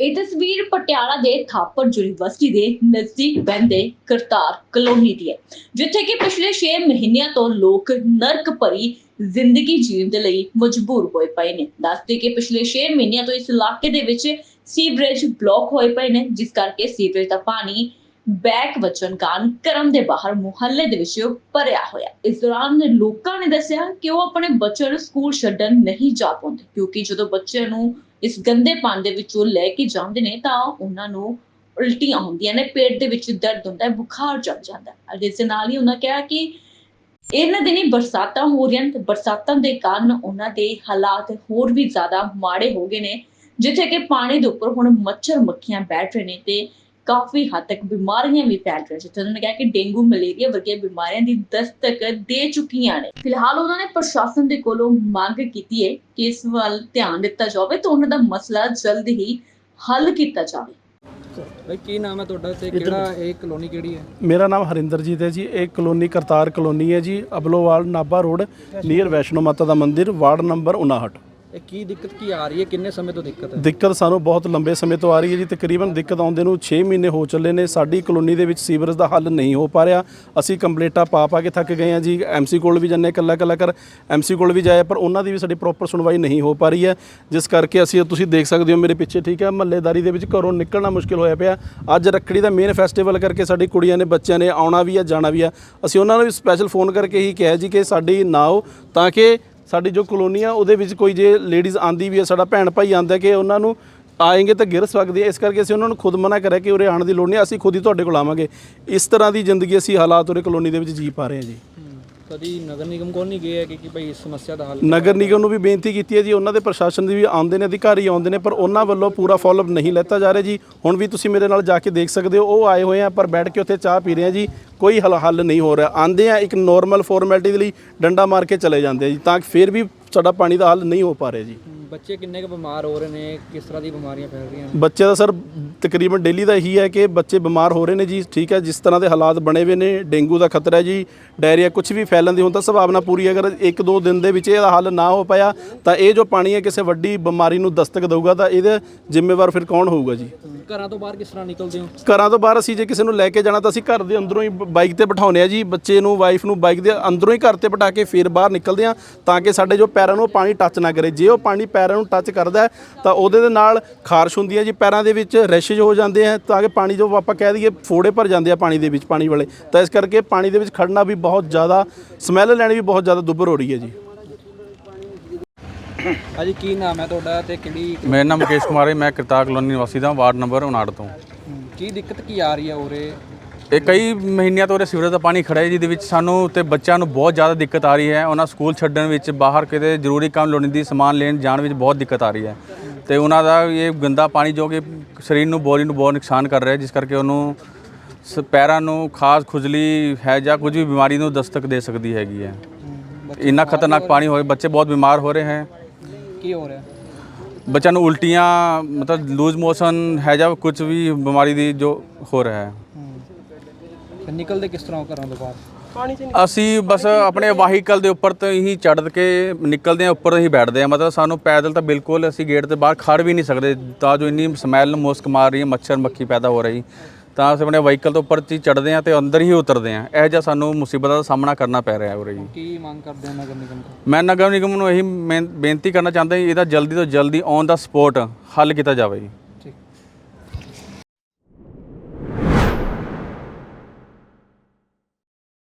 ਇਹ ਤਸਵੀਰ ਪਟਿਆਲਾ ਦੇ ਥਾਪਰ ਯੂਨੀਵਰਸਿਟੀ ਦੇ ਨਜ਼ਦੀਕ ਬੰਦੇ ਕਰਤਾਰ ਕਲੋਨੀ ਦੀ ਹੈ, ਜਿੱਥੇ ਕਿ ਪਿਛਲੇ 6 ਮਹੀਨਿਆਂ ਤੋਂ ਲੋਕ ਨਰਕ ਭਰੀ ਜ਼ਿੰਦਗੀ ਜੀਣ ਦੇ ਲਈ ਮਜਬੂਰ ਹੋਏ ਪਏ ਨੇ। ਦੱਸਦੇ ਕਿ ਪਿਛਲੇ 6 ਮਹੀਨਿਆਂ ਤੋਂ ਇਸ ਇਲਾਕੇ ਦੇ ਵਿੱਚ ਸੀਵਰੇਜ ਬਲੌਕ ਹੋਏ ਪਏ ਨੇ, ਜਿਸ ਕਰਕੇ ਸੀਵਰੇਜ ਦਾ ਪਾਣੀ ਬੈਕ ਵਚਨ ਕਾਰਨ ਕਰਮ ਦੇ ਬਾਹਰ ਮੁਹੱਲੇ ਦੇ ਵਿੱਚ ਭਰਿਆ ਹੋਇਆ। ਇਸ ਦੌਰਾਨ ਲੋਕਾਂ ਨੇ ਦੱਸਿਆ ਕਿ ਉਹ ਆਪਣੇ ਬੱਚਿਆਂ ਨੂੰ ਸਕੂਲ ਛੱਡਣ ਨਹੀਂ ਜਾ ਪਾਉਂਦੇ, ਕਿਉਂਕਿ ਜਦੋਂ ਬੱਚਿਆਂ ਨੂੰ ਇਸ ਗੰਦੇ ਪਾਣੀ ਦੇ ਵਿੱਚੋਂ ਲੈ ਕੇ ਜਾਂਦੇ ਨੇ, ਤਾਂ ਉਹਨਾਂ ਨੂੰ ਉਲਟੀਆਂ ਹੁੰਦੀਆਂ ਨੇ, ਪੇਟ ਦੇ ਵਿੱਚ ਦਰਦ ਹੁੰਦਾ ਹੈ, ਬੁਖਾਰ ਚੜ ਜਾਂਦਾ ਹੈ। ਇਸ ਦੇ ਨਾਲ ਹੀ ਉਹਨਾਂ ਕਿਹਾ ਕਿ ਇਹਨਾਂ ਦਿਨੀ ਬਰਸਾਤਾਂ ਹੋ ਰਹੀਆਂ ਨੇ, ਤੇ ਬਰਸਾਤਾਂ ਦੇ ਕਾਰਨ ਉਹਨਾਂ ਦੇ ਹਾਲਾਤ ਹੋਰ ਵੀ ਜ਼ਿਆਦਾ ਮਾੜੇ ਹੋ ਗਏ ਨੇ, ਜਿੱਥੇ ਕਿ ਪਾਣੀ ਦੇ ਉੱਪਰ ਹੁਣ ਮੱਛਰ ਮੱਖੀਆਂ ਬੈਠ ਰਹੇ ਨੇ ਤੇ ਕਾਫੀ ਹੱਦ ਤੱਕ ਬਿਮਾਰੀਆਂ ਵੀ ਫੈਲ ਰਹੀਆਂ ਜਿੱਥੇ ਉਹਨਾਂ ਨੇ ਕਿਹਾ ਕਿ ਡੇਂਗੂ ਮਲੇਰੀਆ ਵਰਗੀਆਂ ਬਿਮਾਰੀਆਂ ਦੀ ਦਸਤਕ ਦੇ ਚੁੱਕੀਆਂ ਨੇ। ਫਿਲਹਾਲ ਉਹਨਾਂ ਨੇ ਪ੍ਰਸ਼ਾਸਨ ਦੇ ਕੋਲੋਂ ਮੰਗ ਕੀਤੀ ਹੈ ਕਿ ਇਸ ਵੱਲ ਧਿਆਨ ਦਿੱਤਾ ਜਾਵੇ ਤੇ ਉਹਨਾਂ ਦਾ ਮਸਲਾ ਜਲਦ ਹੀ ਹੱਲ ਕੀਤਾ ਜਾਵੇ। ਬਈ ਕੀ ਨਾਮ ਹੈ ਤੁਹਾਡਾ ਤੇ ਕਿਹੜਾ ਇਹ ਕਲੋਨੀ ਕਿਹੜੀ ਹੈ? ਮੇਰਾ ਨਾਮ ਹਰਿੰਦਰਜੀਤ ਹੈ ਜੀ। ਇਹ ਕਲੋਨੀ ਕਰਤਾਰ ਕਲੋਨੀ ਹੈ ਜੀ। ਅਬਲੋਵਾਲ ਨਾਭਾ ਰੋਡ ਨੀਅਰ ਵੈਸ਼ਨੋ ਮਾਤਾ ਦਾ ਮੰਦਿਰ ਵਾਰਡ ਨੰਬਰ 59 ਇਹ ਕੀ ਦਿੱਕਤ ਕੀ ਆ ਰਹੀ ਹੈ? ਕਿੰਨੇ ਸਮੇਂ ਤੋਂ ਦਿੱਕਤ ਹੈ? ਦਿੱਕਤ ਸਾਨੂੰ ਬਹੁਤ ਲੰਬੇ ਸਮੇਂ ਤੋਂ ਆ ਰਹੀ ਹੈ ਜੀ। ਤਕਰੀਬਨ ਦਿੱਕਤ ਆਉਂਦੇ ਨੂੰ 6 ਮਹੀਨੇ ਹੋ ਚੱਲੇ ਨੇ। ਸਾਡੀ ਕਲੋਨੀ ਦੇ ਵਿੱਚ ਸੀਵਰੇਜ ਦਾ ਹੱਲ ਨਹੀਂ ਹੋ ਪਾ ਰਿਹਾ। ਅਸੀਂ ਕੰਪਲੇਂਟਾਂ ਪਾ ਪਾ ਕੇ ਥੱਕ ਗਏ ਹਾਂ ਜੀ। ਐਮਸੀ ਕੋਲ ਵੀ ਜੰਨੇ ਕੱਲਾ ਕੱਲਾ ਕਰ ਐਮਸੀ ਕੋਲ ਵੀ ਜਾਇਆ, ਪਰ ਉਹਨਾਂ ਦੀ ਵੀ ਸਾਡੀ ਪ੍ਰੋਪਰ ਸੁਣਵਾਈ ਨਹੀਂ ਹੋ ਪਾ ਰਹੀ ਹੈ। ਜਿਸ ਕਰਕੇ ਅਸੀਂ, ਤੁਸੀਂ ਦੇਖ ਸਕਦੇ ਹੋ ਮੇਰੇ ਪਿੱਛੇ, ਠੀਕ ਹੈ, ਮਹੱਲੇਦਾਰੀ ਦੇ ਵਿੱਚ ਘਰੋਂ ਨਿਕਲਣਾ ਮੁਸ਼ਕਿਲ ਹੋਇਆ ਪਿਆ। ਅੱਜ ਰੱਖੜੀ ਦਾ ਮੇਨ ਫੈਸਟੀਵਲ ਕਰਕੇ ਸਾਡੀ ਕੁੜੀਆਂ ਨੇ, ਬੱਚਿਆਂ ਨੇ ਆਉਣਾ ਵੀ ਆ, ਜਾਣਾ ਵੀ ਆ। ਅਸੀਂ ਉਹਨਾਂ ਨੂੰ ਵੀ ਸਪੈਸ਼ਲ ਫੋਨ ਕਰਕੇ ਹੀ ਕਿਹਾ ਜੀ ਕਿ ਸਾਡੀ ਨਾ ਆਓ, ਤਾਂ ਕਿ ਸਾਡੀ ਜੋ ਕਲੋਨੀ ਆ, ਉਹਦੇ ਵਿੱਚ ਕੋਈ ਜੇ ਲੇਡੀਜ਼ ਆਂਦੀ ਵੀ ਹੈ ਸਾਡਾ ਭੈਣ ਭਾਈ ਆਂਦਾ ਕਿ ਉਹਨਾਂ ਨੂੰ ਆਏਗੇ ਤਾਂ ਗਿਰ ਸਕਦੇ ਹੈ ਇਸ ਕਰਕੇ ਅਸੀਂ ਉਹਨਾਂ ਨੂੰ ਖੁਦ ਮਨਾ ਕਰਿਆ ਕਿ ਉਰੇ ਆਉਣ ਦੀ ਲੋੜ ਨਹੀਂ, ਅਸੀਂ ਖੁਦ ਹੀ ਤੁਹਾਡੇ ਕੋਲ ਆਵਾਂਗੇ। ਇਸ ਤਰ੍ਹਾਂ ਦੀ ਜ਼ਿੰਦਗੀ ਅਸੀਂ ਹਾਲਾਤ ਉਰੇ ਕਲੋਨੀ ਦੇ ਵਿੱਚ ਜੀ ਪਾ ਰਹੇ ਹਾਂ ਜੀ। ਕਦੀ ਨਗਰ ਨਿਗਮ ਕੋਲ ਨਹੀਂ ਗਏ ਹੈ ਕਿ ਕਿ ਭਾਈ ਇਸ ਸਮੱਸਿਆ ਦਾ ਹੱਲ ਨਗਰ ਨਿਗਮ ਨੂੰ ਵੀ ਬੇਨਤੀ ਕੀਤੀ ਹੈ ਜੀ, ਉਹਨਾਂ ਦੇ ਪ੍ਰਸ਼ਾਸਨ ਦੇ ਵੀ ਆਉਂਦੇ ਨੇ, ਅਧਿਕਾਰੀ ਆਉਂਦੇ ਨੇ, ਪਰ ਉਹਨਾਂ ਵੱਲੋਂ ਪੂਰਾ ਫਾਲੋਅਪ ਨਹੀਂ ਲੈਤਾ ਜਾ ਰਿਹਾ ਜੀ। ਹੁਣ ਵੀ ਤੁਸੀਂ ਮੇਰੇ ਨਾਲ ਜਾ ਕੇ ਦੇਖ ਸਕਦੇ ਹੋ, ਉਹ ਆਏ ਹੋਏ ਆ, ਪਰ ਬੈਠ ਕੇ ਉੱਥੇ ਚਾਹ ਪੀ ਰਹੇ ਆ ਜੀ। ਕੋਈ ਹੱਲ ਹੱਲ ਨਹੀਂ ਹੋ ਰਿਹਾ। ਆਂਦੇ ਆ, ਇੱਕ ਨਾਰਮਲ ਫਾਰਮੈਲਿਟੀ ਦੇ ਲਈ ਡੰਡਾ ਮਾਰ ਕੇ ਚਲੇ ਜਾਂਦੇ ਆ ਜੀ, ਤਾਂ ਫਿਰ ਵੀ ਸਾਡਾ ਪਾਣੀ ਦਾ ਹੱਲ ਨਹੀਂ ਹੋ ਪਾ ਰਿਹਾ ਜੀ। ਬੱਚੇ ਕਿੰਨੇ ਕੁ ਬਿਮਾਰ ਹੋ ਰਹੇ ਨੇ? ਕਿਸ ਤਰ੍ਹਾਂ ਦੀ ਬਿਮਾਰੀਆਂ ਫੈਲ ਰਹੀਆਂ ਨੇ? ਬੱਚੇ ਦਾ ਸਰ ਤਕਰੀਬਨ ਡੇਲੀ ਦਾ ਇਹੀ ਹੈ ਕਿ ਬੱਚੇ ਬਿਮਾਰ ਹੋ ਰਹੇ ਨੇ ਜੀ ਠੀਕ ਹੈ ਜਿਸ ਤਰ੍ਹਾਂ ਦੇ ਹਾਲਾਤ ਬਣੇ ਹੋਏ ਨੇ ਡੇਂਗੂ ਦਾ ਖਤਰਾ ਹੈ ਜੀ ਡਾਇਰੀਆ ਕੁਝ ਵੀ ਫੈਲਣ ਦੀ ਹੁਣ ਤਾਂ ਸੰਭਾਵਨਾ ਪੂਰੀ ਹੈ। ਅਗਰ ਇੱਕ ਦੋ ਦਿਨ ਦੇ ਵਿੱਚ ਇਹਦਾ ਹੱਲ ਨਾ ਹੋ ਪਾਇਆ ਤਾਂ ਇਹ ਜੋ ਪਾਣੀ ਹੈ ਕਿਸੇ ਵੱਡੀ ਬਿਮਾਰੀ ਨੂੰ ਦਸਤਕ ਦੇਊਗਾ ਤਾਂ ਇਹਦੇ ਜ਼ਿੰਮੇਵਾਰ ਫਿਰ ਕੌਣ ਹੋਊਗਾ ਜੀ? ਘਰਾਂ ਤੋਂ ਬਾਹਰ ਕਿਸ ਤਰ੍ਹਾਂ ਨਿਕਲਦੇ ਹੋ? ਘਰਾਂ ਤੋਂ ਬਾਹਰ ਅਸੀਂ ਜੇ ਕਿਸੇ ਨੂੰ ਲੈ ਕੇ ਜਾਣਾ ਤਾਂ ਅਸੀਂ ਘਰ ਦੇ ਅੰਦਰੋਂ ਹੀ ਬਾਈਕ ਤੇ ਬਿਠਾਉਂਦੇ ਆ ਜੀ ਬੱਚੇ ਨੂੰ ਵਾਈਫ ਨੂੰ ਬਾਈਕ ਦੇ ਅੰਦਰੋਂ ਹੀ ਘਰ ਤੇ ਬਿਠਾ ਕੇ ਫਿਰ ਬਾਹਰ ਨਿਕਲਦੇ ਆ ਤਾਂ ਕਿ ਸਾਡੇ ਜੋ ਪੈਰਾਂ ਨੂੰ ਉਹ ਪਾਣੀ ਟੱਚ ਨਾ ਕਰੇ। ਜੇ ਉਹ ਪਾਣੀ ਪੈਰਾਂ ਨੂੰ ਟੱਚ ਕਰਦਾ ਹੈ, ਤਾਂ ਉਹਦੇ ਦੇ ਨਾਲ ਖਾਰਸ਼ ਹੁੰਦੀ ਹੈ ਜੀ ਪੈਰਾਂ ਦੇ ਵਿੱਚ ਰੈਸ਼ੇਜ ਹੋ ਜਾਂਦੇ ਆ ਤਾਂ ਕਿ ਪਾਣੀ ਜੋ ਆਪਾਂ ਕਹਿ ਦਈਏ ਫੋੜੇ ਭਰ ਜਾਂਦੇ ਆ ਪਾਣੀ ਦੇ ਵਿੱਚ ਪਾਣੀ ਵਾਲੇ। ਤਾਂ ਇਸ ਕਰਕੇ ਪਾਣੀ ਦੇ ਵਿੱਚ ਖੜਨਾ ਵੀ ਬਹੁਤ ਜ਼ਿਆਦਾ ਸਮੈਲ ਲੈਣੀ ਵੀ ਬਹੁਤ ਜ਼ਿਆਦਾ ਦੁੱਬਰ ਹੋ ਰਹੀ ਹੈ ਜੀ। ਅਜੀ ਕੀ ਨਾਮ ਹੈ ਤੁਹਾਡਾ ਤੇ ਕਿਹੜੀ ਮੇਰਾ ਨਾਮ ਮੁਕੇਸ਼ ਕੁਮਾਰ ਹੈ ਮੈਂ ਕਰਤਾਰ ਕਲੋਨੀ ਨਿਵਾਸੀ ਦਾ ਵਾਰਡ ਨੰਬਰ 59 ਤੋਂ। ਕੀ ਦਿੱਕਤ ਕੀ ਆ ਰਹੀ ਹੈ ਉਰੇ? ਇਹ ਕਈ ਮਹੀਨਿਆਂ ਤੋਂ ਉਰੇ ਸੀਵਰੇਜ ਦਾ ਪਾਣੀ ਖੜਾ ਹੈ ਜਿਹਦੇ ਵਿੱਚ ਸਾਨੂੰ ਤੇ ਬੱਚਿਆਂ ਨੂੰ ਬਹੁਤ ਜ਼ਿਆਦਾ ਦਿੱਕਤ ਆ ਰਹੀ ਹੈ। ਉਹਨਾਂ ਸਕੂਲ ਛੱਡਣ ਵਿੱਚ ਬਾਹਰ ਕਿਤੇ ਜ਼ਰੂਰੀ ਕੰਮ ਲੋੜੀਂਦੀ ਸਮਾਨ ਲੈਣ ਜਾਣ ਵਿੱਚ ਬਹੁਤ ਦਿੱਕਤ ਆ ਰਹੀ ਹੈ। ਤੇ ਉਹਨਾਂ ਦਾ ਇਹ ਗੰਦਾ ਪਾਣੀ ਜੋ ਕਿ ਸਰੀਰ ਨੂੰ ਬੋਡੀ ਨੂੰ ਬਹੁਤ ਨੁਕਸਾਨ ਕਰ ਰਿਹਾ ਜਿਸ ਕਰਕੇ ਉਹਨੂੰ ਸ- ਪੈਰਾਂ ਨੂੰ ਖਾਸ ਖੁਜਲੀ ਹੈ ਜਾਂ ਕੁਝ ਵੀ ਬਿਮਾਰੀ ਨੂੰ ਦਸਤਕ ਦੇ ਸਕਦੀ ਹੈਗੀ ਹੈ। ਇੰਨਾ ਖਤਰਨਾਕ ਪਾਣੀ ਹੋਏ ਬੱਚੇ ਬਹੁਤ ਬਿਮਾਰ ਹੋ ਰਹੇ ਹੈ। ਕੀ ਹੋ ਰਿਹਾ? ਬੱਚਿਆਂ ਨੂੰ ਉਲਟੀਆਂ ਮਤਲਬ ਲੂਜ਼ ਮੋਸ਼ਨ ਹੈ ਜਾਂ ਕੁਝ ਵੀ ਬਿਮਾਰੀ ਦੀ ਜੋ ਹੋ ਰਿਹਾ ਹੈ। ਤੇ ਨਿਕਲਦੇ ਕਿਸ ਤਰ੍ਹਾਂ ਹੋ ਘਰਾਂ ਤੋਂ ਬਾਹਰ? ਅਸੀਂ ਬਸ ਆਪਣੇ ਵਾਹੀਕਲ ਦੇ ਉੱਪਰ ਤੋਂ ਹੀ ਚੜ੍ਹ ਕੇ ਨਿਕਲਦੇ ਆ ਉੱਪਰ ਹੀ ਬੈਠਦੇ ਆ ਮਤਲਬ ਸਾਨੂੰ ਪੈਦਲ ਤਾਂ ਬਿਲਕੁਲ ਅਸੀਂ ਗੇਟ ਦੇ ਬਾਹਰ ਖੜ ਵੀ ਨਹੀਂ ਸਕਦੇ। ਤਾਂ ਜੋ ਇੰਨੀ ਸਮੈਲ ਮੁਸਕ ਮਾਰ ਰਹੀ ਹੈ ਮੱਛਰ ਮੱਖੀ ਪੈਦਾ ਹੋ ਰਹੀ। ਤਾਂ ਅਸੀਂ ਆਪਣੇ ਵਾਹੀਕਲ ਤੋਂ ਉੱਪਰ ਹੀ ਚੜ੍ਹਦੇ ਆ ਤੇ ਅੰਦਰ ਹੀ ਉਤਰਦੇ ਆ ਇਹ ਜਿਹਾ ਸਾਨੂੰ ਮੁਸੀਬਤਾਂ ਦਾ ਸਾਹਮਣਾ ਕਰਨਾ ਪੈ ਰਿਹਾ ਹੈ ਉਰੇ ਜੀ। ਕੀ ਮੰਗ ਕਰਦੇ ਹੋ ਨਗਰ ਨਿਗਮ ਤੋਂ? ਮੈਂ ਨਗਰ ਨਿਗਮ ਨੂੰ ਇਹੀ ਬੇਨ- ਬੇਨਤੀ ਕਰਨਾ ਚਾਹੁੰਦਾ ਜੀ ਇਹਦਾ ਜਲਦੀ ਤੋਂ ਜਲਦੀ ਔਨ ਦਾ ਸਪੋਰਟ ਹੱਲ ਕੀਤਾ ਜਾਵੇ ਜੀ।